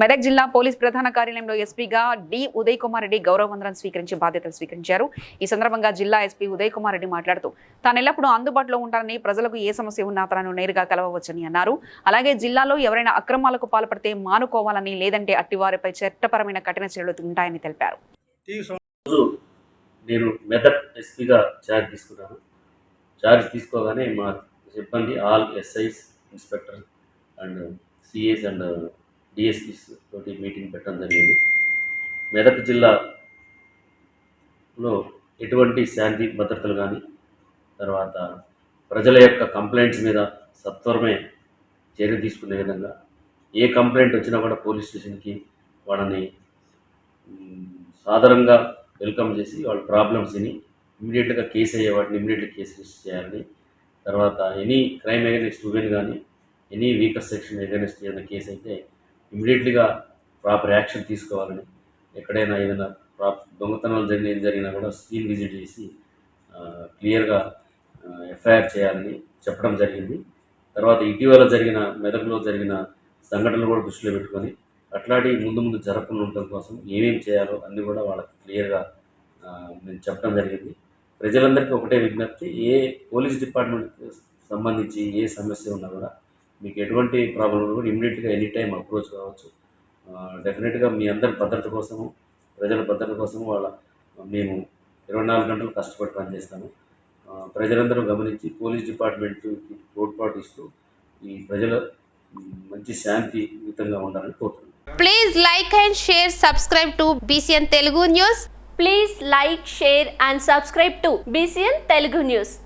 మెదక్ జిల్లా పోలీస్ ప్రధాన కార్యాలయంలో ఎస్పీగా డి ఉదయ్ కుమార్ రెడ్డి గౌరవ వందనం స్వీకరించి బాధ్యతలు స్వీకరించారు. ఈ సందర్భంగా జిల్లా ఎస్పీ ఉదయ్ కుమార్ రెడ్డి మాట్లాడుతూ తాను ఎల్లప్పుడూ అందుబాటులో ఉంటానని ప్రజలకు ఏ సమస్య ఉన్నా తనను నేరుగా కలవవచ్చని అన్నారు. అలాగే జిల్లాలో ఎవరైనా అక్రమాలకు పాల్పడితే మానుకోవాలని లేదంటే అట్టివారిపై చట్టపరమైన కఠిన చర్యలు ఉంటాయని తెలిపారు. నేను మెదక్ ఎస్పీగా ఛార్జ్ తీసుకున్నాను. ఛార్జ్ తీసుకోగానే మా సిబ్బంది all SIs inspector and CIs and DSPs తోటి మీటింగ్ పెట్టడం జరిగింది. మెదక్ జిల్లాలో ఎటువంటి శాంతి భద్రతలు కానీ తర్వాత ప్రజల యొక్క కంప్లైంట్స్ మీద సత్వరమే చర్య తీసుకునే విధంగా ఏ కంప్లైంట్ వచ్చినా కూడా పోలీస్ స్టేషన్కి వాళ్ళని సాధారణంగా వెల్కమ్ చేసి వాళ్ళ ప్రాబ్లమ్స్ విని ఇమీడియట్గా కేసు అయ్యే వాటిని ఇమీడియట్గా కేసు రిజిస్టర్ చేయాలని తర్వాత ఎనీ క్రైమ్ అగైనెస్ట్ ఉమెన్ కానీ ఎనీ వీకర్ సెక్షన్ ఎగనెస్ట్ ఏదైనా కేసు అయితే ఇమీడియట్లీగా ప్రాపర్ యాక్షన్ తీసుకోవాలని ఎక్కడైనా ఏదైనా ప్రాప్ దొంగతనాలు జరిగిన జరిగినా కూడా స్క్రీన్ విజిట్ చేసి క్లియర్గా ఎఫ్ఐఆర్ చేయాలని చెప్పడం జరిగింది. తర్వాత ఇటీవల జరిగిన మెదక్లో జరిగిన సంఘటనలు కూడా దృష్టిలో పెట్టుకొని అట్లాంటి ముందు ముందు జరగకుండా ఉండటం కోసం ఏమేమి చేయాలో అన్నీ కూడా వాళ్ళకి క్లియర్గా నేను చెప్పడం జరిగింది. ప్రజలందరికీ ఒకటే విజ్ఞప్తి ఏ పోలీస్ డిపార్ట్మెంట్కి సంబంధించి ఏ సమస్య ఉన్నా కూడా మీకు ఎటువంటి ప్రాబ్లం కూడా ఇమీడియట్గా ఎనీ టైం అప్రోచ్ కావచ్చు. డెఫినెట్గా మీ అందరి భద్రత కోసము ప్రజల భద్రత కోసము వాళ్ళ మేము ఇరవై నాలుగు గంటలు కష్టపడి పనిచేస్తాము ప్రజలందరూ గమనించి పోలీస్ డిపార్ట్మెంట్కి తోడ్పాటు ఇస్తూ ఈ ప్రజల మంచి శాంతియుతంగా ఉండాలని కోరుతున్నాను please like and share subscribe to BCN Telugu news please like share and subscribe to BCN Telugu news